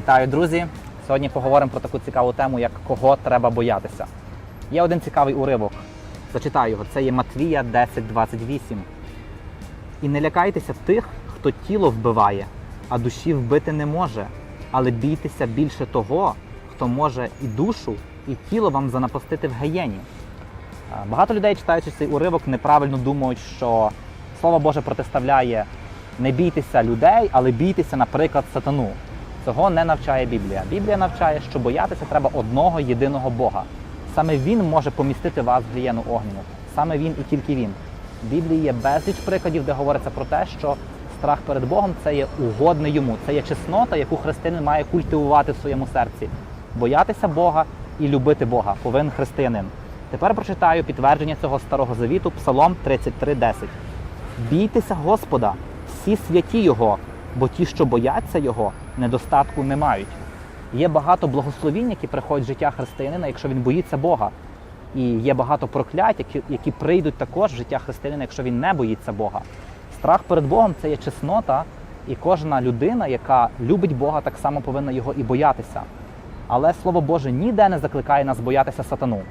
Вітаю, друзі! Сьогодні поговоримо про таку цікаву тему, як кого треба боятися. Є один цікавий уривок. Зачитаю його. Це є Матвія 10.28. І не лякайтеся тих, хто тіло вбиває, а душі вбити не може. Але бійтеся більше того, хто може і душу, і тіло вам занапастити в геєні. Е, Багато людей, читаючи цей уривок, неправильно думають, що Слово Боже протиставляє не бійтеся людей, але бійтеся, наприклад, сатану. Цього не навчає Біблія. Біблія навчає, що боятися треба одного єдиного Бога. Саме Він може помістити вас в гієну огняну. Саме Він і тільки Він. В Біблії є безліч прикладів, де говориться про те, що страх перед Богом це є угодне йому, це є чеснота, яку християнин має культивувати в своєму серці. Боятися Бога і любити Бога повинен християнин. Тепер прочитаю підтвердження цього старого завіту, Псалом 33.10. Бійтеся Господа, всі святі Його, бо ті, що бояться Його, недостатку не мають. Є багато благословінь, які приходять в життя християнина, якщо він боїться Бога. І є багато проклять, які, які прийдуть також в життя християнина, якщо він не боїться Бога. Страх перед Богом це є чеснота, і кожна людина, яка любить Бога, так само повинна його і боятися. Але Слово Боже ніде не закликає нас боятися сатану.